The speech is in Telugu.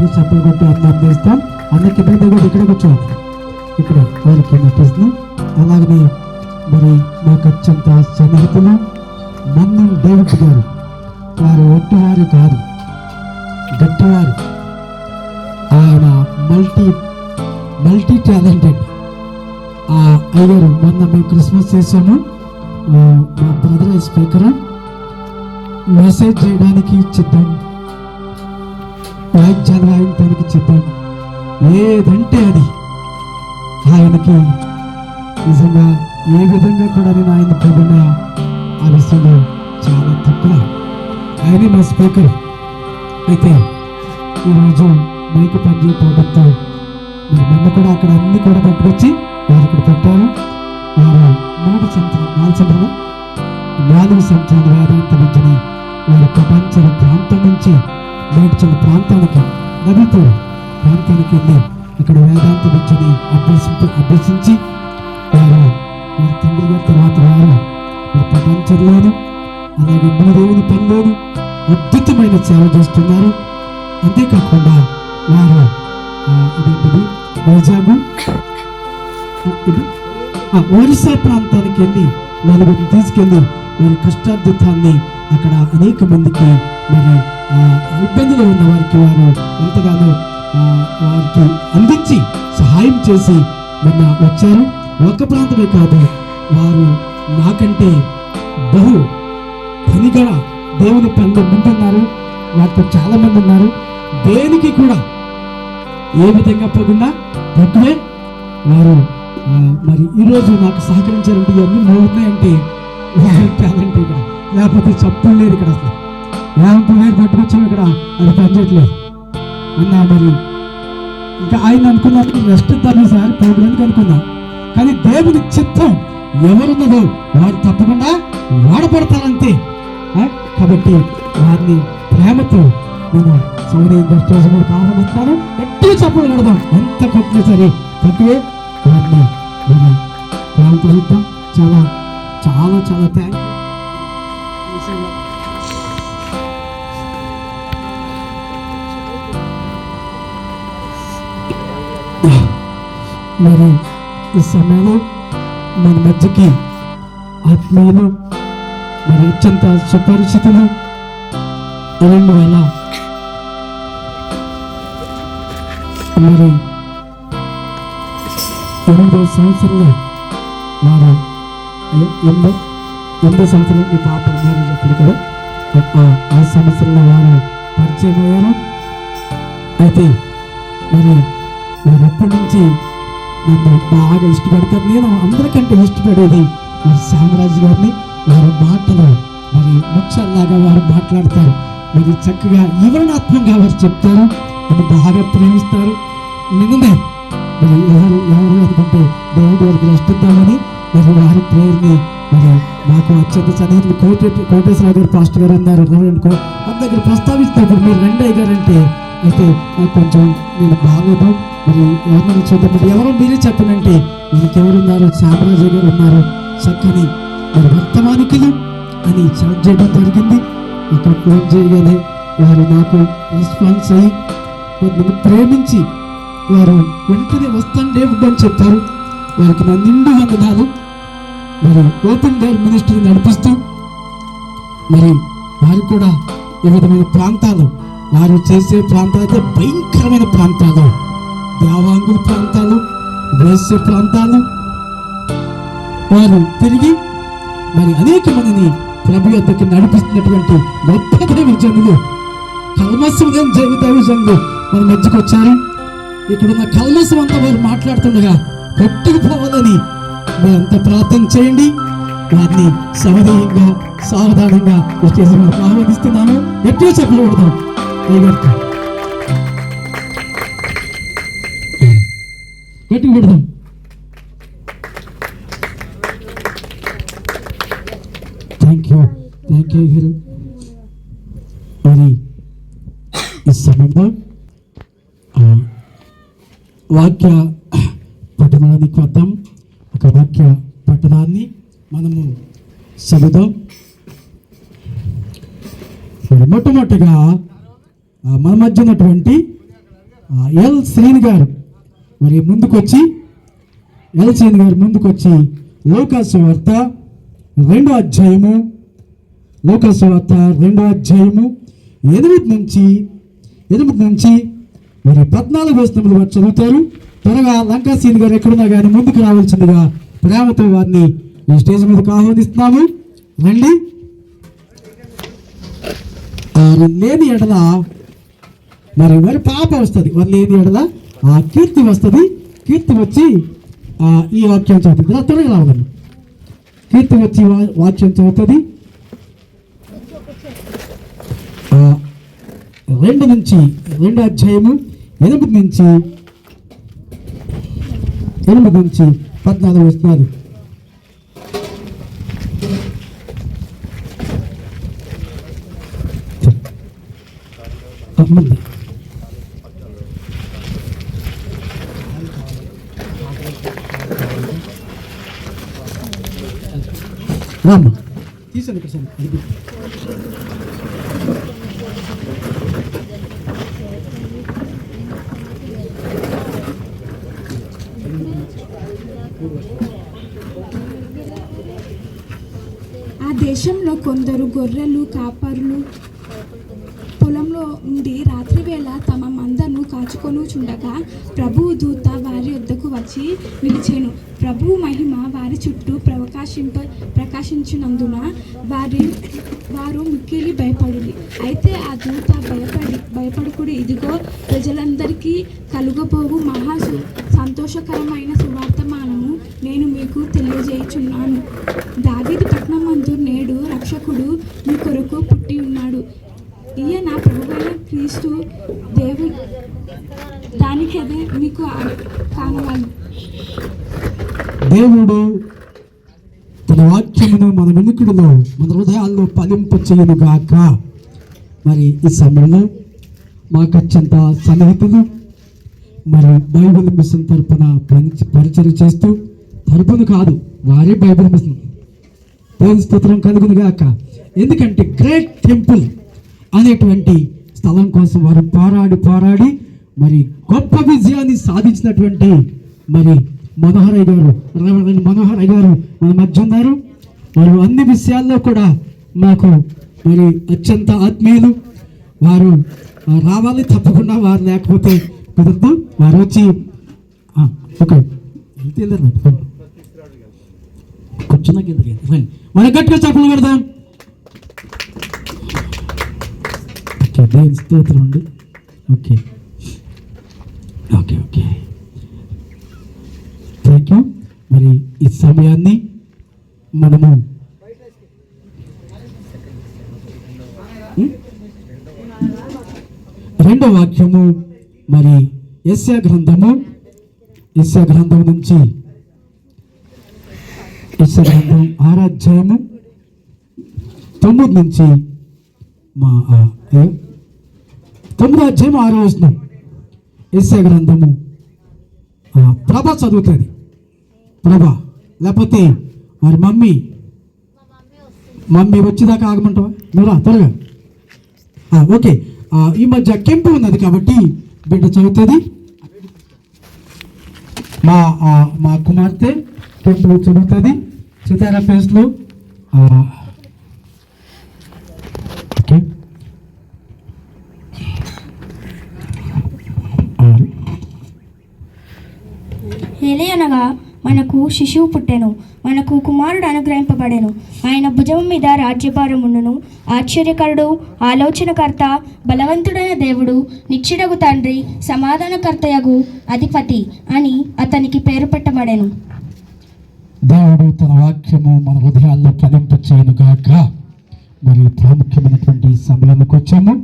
గట్టి చెప్పులు కొట్టి అర్థం చేస్తాం. అందరికి ఇద్దరు దగ్గర ఇక్కడ కూర్చోండి ఇక్కడ వారికి నటిస్తున్నాం అలాగనే మరి మాకు అత్యంత సన్నిహితులు మన్నం డేవిడ్ గారు. వారు ఒట్టివారు కాదు. గట్టివారు. ఆయన మల్టీ మల్టీ టాలెంటెడ్. ఆ అయ్యారు మొన్న మేము క్రిస్మస్ చేసాము మా బ్రదర్ స్పీకర్. మెసేజ్ చేయడానికి చిత్తం వాయిద్యాలు వాయించడానికి చిత్తం ఏదంటే అది ఆయనకి నిజంగా ఏ విధంగా కూడా నేను ఆయన పొందిన ఆ విషయంలో చాలా తక్కువ ఆయనే మా స్పీకర్. అయితే ఈరోజు మైక్ పనిచేయకపోవడంతో మరి మొన్న కూడా అక్కడ అన్ని కూడా పట్టుకొచ్చి వారు ఇక్కడ పెట్టారు వారు మూడు సంవత్సరాలు నాలుగు సంవత్సరాలు నాలుగు సంవత్సరాల వేదాంత విద్యని వారు ప్రపంచ ప్రాంతం నుంచి మేడ్చల్ ప్రాంతానికి నదితో ప్రాంతానికి వెళ్ళి ఇక్కడ వేదాంత విద్యని అభ్యసించి అభ్యసించి వారు వారి తండ్రి గారి తర్వాత వారు వారి ప్రపంచంలోను అలాగే మీ మూడేవుని పనిలోను అద్భుతమైన సేవ చేస్తున్నారు. అంతేకాకుండా వారు అదేంటిది వైజాగు ఒరిస్సా ప్రాంతానికి వెళ్ళి నలుగురిని తీసుకెళ్ళి వారి కష్టార్థితాన్ని అక్కడ అనేక మందికి మరి ఆ, ఇబ్బందులు ఉన్న వారికి వారు ఎంతగానో వారికి అందించి సహాయం చేసి మొన్న వచ్చారు. ఒక్క ప్రాంతమే కాదు వారు నాకంటే బహు పనిగల దేవుని పనిలో ముందున్నారు వారితో చాలా మంది ఉన్నారు. దేనికి కూడా ఏ విధంగా పోకుండా తక్కువే వారు మరి ఈరోజు నాకు సహకరించారంటే ఇవన్నీ మూడు ఉన్నాయంటే వారి ఇక్కడ. లేకపోతే చప్పులు లేదు ఇక్కడ అసలు. లేకపోతే వేరు పట్టుకొచ్చాం ఇక్కడ అది పనిచేయట్లేదు. అన్నా మరి ఇంకా ఆయన అనుకున్నాం రెస్ట్ ఇద్దాం సార్ ప్రోగ్రామ్కి అనుకున్నా. కానీ దేవుని చిత్తం ఎవరున్నదో వారు తప్పకుండా వాడపడతారంతే కాబట్టి వారిని ప్రేమతో నేను సౌదయం దృష్టి ఆహ్వానిస్తాను. గట్టిగా చప్పుడు కడదాం ఎంత కొట్టినా సరే తక్కువే వారిని నేను ప్రేమతో చూద్దాం చాలా చాలా చాలా థ్యాంక్ మరి ఈ సమయంలో మన మధ్యకి ఆత్మీయులు మరి అత్యంత సుపరిచితులు రెండు వేల మరి ఎనిమిదో సంవత్సరంలో వారు ఎ- ఎనిమిదో ఎనిమిదో సంవత్సరం ఈ పాప మ్యారేజ్ అప్పుడు కూడా ఆ- ఆ సంవత్సరంలో వారు పరిచయం అయ్యారు. అయితే మరి వారు ఎప్పటి నుంచి నన్ను బాగా ఇష్టపడతారు. నేను అందరికంటే ఇష్టపడేది మరి శ్యామరాజు గారిని వారి మాటలు మరి ముచ్చల్లాగా వారు మాట్లాడతారు. మరి చక్కగా వివరణాత్మకంగా వారు చెప్తారు. నన్ను బాగా ప్రేమిస్తారు. నిన్ననే మరి ఎవరు ఎవరు అనుకుంటే దేవుడు వారికి రక్షిద్దామని మరి వారి ప్రేయర్ని మరి మాకు అత్యంత సన్నిహితులు కోటే కోటేశ్వరరావు గారు పాస్టర్ గారు ఉన్నారు అనుకో మన దగ్గర ప్రస్తావిస్తున్నప్పుడు మీరు రెండయ్య గారు అంటే అయితే కొంచెం నేను బాగోదు. మరి ఎవరినైనా చూద్దాం మరి ఎవరో మీరే చెప్పనంటే మనకి ఎవరున్నారు శ్యామరాజు గారు ఉన్నారు. చక్కని మరి వర్తమానికులు అని చాట్ చేయడం జరిగింది. అక్కడ ఫోన్ చేయగానే వారు నాకు రెస్పాన్స్ అయ్యి నన్ను ప్రేమించి వారు వెంటనే వస్తాండే అని చెప్పారు. వారికి నా నిండు వందనాలు. మరి ఓపెన్ డోర్ మినిస్ట్రీ నడిపిస్తూ మరి వారు కూడా ఈ విధమైన ప్రాంతాలు వారు చేసే ప్రాంతాలు అయితే భయంకరమైన ప్రాంతాలు. దేవాంగుల ప్రాంతాలు వేసే ప్రాంతాలు. వారు తిరిగి మరి అనేక మందిని ప్రభు యొక్కకి నడిపిస్తున్నటువంటి గొప్ప దైవజనులు కల్మసం లేని జైవ దైవజనులు మన మధ్యకు వచ్చారు. ఇక్కడున్న కల్మసం అంతా వారు మాట్లాడుతుండగా కొట్టుకుపోవాలని మీరంతా ప్రార్థన చేయండి. వారిని సవినయంగా సావధానంగా ఈ స్టేజ్ మీద ఆహ్వానిస్తున్నాను గట్టిగా పెడదాం thank you thank you hero మరి ఈ సమయంలో వాక్య పట్టణానికి వద్దాం. ఒక వాక్య పట్టణాన్ని మనము చదువుదాం. మరి మొట్టమొదటిగా మన మధ్య ఉన్నటువంటి ఎల్ శ్రీని గారు. మరి ముందుకొచ్చి ఎల్ గారు ముందుకొచ్చి లోకాసు వార్త రెండో అధ్యాయము లోకాసు వార్త రెండో అధ్యాయము ఎనిమిది నుంచి ఎనిమిది నుంచి మరి పద్నాలుగు వస్తువులు వారు చదువుతారు. త్వరగా లంకాసీని గారు ఎక్కడున్నా కానీ ముందుకు రావాల్సిందిగా ప్రేమతో వారిని ఈ స్టేజ్ మీదకు ఆహ్వానిస్తున్నాము. రండి. లేని ఎడల మరి మరి పాప వస్తుంది. వారు లేని ఎడల ఆ కీర్తి వస్తుంది. కీర్తి వచ్చి ఈ వాక్యం చదువుతుంది. ఇలా త్వరగా రావాలండి కీర్తి వచ్చి వా- వాక్యం చదువుతుంది. రెండు నుంచి రెండు అధ్యాయము ఎనిమిది నుంచి ఎనిమిది నుంచి పద్నాలుగు వస్తున్నారు ముందు రామ్మ తీసాను ఇక్కడ సార్ అది పెట్టు. ఆ దేశంలో కొందరు గొర్రెలు కాపరులు పొలంలో ఉండి రాత్రివేళ తమ మందను కాచుకొని చుండగా ప్రభువు దూత వచ్చి నిలిచెను. ప్రభు మహిమ వారి చుట్టూ ప్రకాశింప ప్రకాశించినందున వారి వారు మిక్కిలి భయపడింది అయితే ఆ దూత భయపడి భయపడకుడు ఇదిగో ప్రజలందరికీ కలుగబోవు మహా సు- సంతోషకరమైన సువార్తమానము నేను మీకు తెలియజేయుచున్నాను. దావీదు పట్నమందు నేడు రక్షకుడు మీ కొరకు పుట్టి ఉన్నాడు. ఈయన ప్రభువైన క్రీస్తు దేవు దానికదే మీకు కానవాలి దేవుడు తన వాక్యమును మన వెనుకడిలో మన హృదయాల్లో ఫలింప చేయను గాక. మరి ఈ సమయంలో మాకు అత్యంత సన్నిహితులు మరి బైబిల్ మిషన్ తరపున పని పరిచయం చేస్తూ తరపున కాదు వారే బైబిల్ మిషన్. దేవుని స్తోత్రం కలుగును గాక. ఎందుకంటే గ్రేట్ టెంపుల్ అనేటువంటి స్థలం కోసం వారు పోరాడి పోరాడి మరి గొప్ప విజయాన్ని సాధించినటువంటి మరి మనోహరయ్య గారు రెవరెండ్ మనోహరయ్య గారు మన మధ్య ఉన్నారు. వారు అన్ని విషయాల్లో కూడా మాకు మరి అత్యంత ఆత్మీయులు. వారు రావాలి తప్పకుండా వారు లేకపోతే కుదరదు. వారు వచ్చి ఓకే. వెళ్తే వెళ్ళారు కూర్చున్నా కిందకి రండి. మన గట్టిగా చెప్పలు పెడదాం. ఓకే దేవుని స్తోత్రం అండి. ఓకే. Okay okay. థ్యాంక్ మరి ఈ సమయాన్ని మనము రెండో వాక్యము మరి యస్యా గ్రంథము యస్యా గ్రంథం నుంచి యస్యా గ్రంథం ఆరాధ్యాయము తొమ్మిది నుంచి మా తొమ్మిది అధ్యాయం ఆరో వస్తున్నాం యస్యా గ్రంథము ప్రభ చదువుతుంది ప్రభా లేకపోతే మరి మమ్మీ మమ్మీ వచ్చేదాకా ఆగమంటావా? నువ్వు త్వరగా. ఓకే. ఈ మధ్య కెంపు ఉన్నది కాబట్టి బిడ్డ చదువుతుంది. మా మా కుమార్తె కెంపు చదువుతుంది. సీతారా ఫేస్లో ఓకే. ఆరు అనగా మనకు శిశువు పుట్టెను మనకు కుమారుడు అనుగ్రహింపబడెను. ఆయన భుజం మీద రాజ్యభారం ఉండును. ఆశ్చర్యకరుడు ఆలోచనకర్త బలవంతుడైన దేవుడు నిచ్చిడగు తండ్రి సమాధానకర్తయగు అధిపతి అని అతనికి పేరు పెట్టబడెను. దేవుడు తన వాక్యము మన హృదయాల్లో ఫలింపచేయను గాక మరి ప్రాముఖ్యమైనటువంటి సమయానికి వచ్చాము.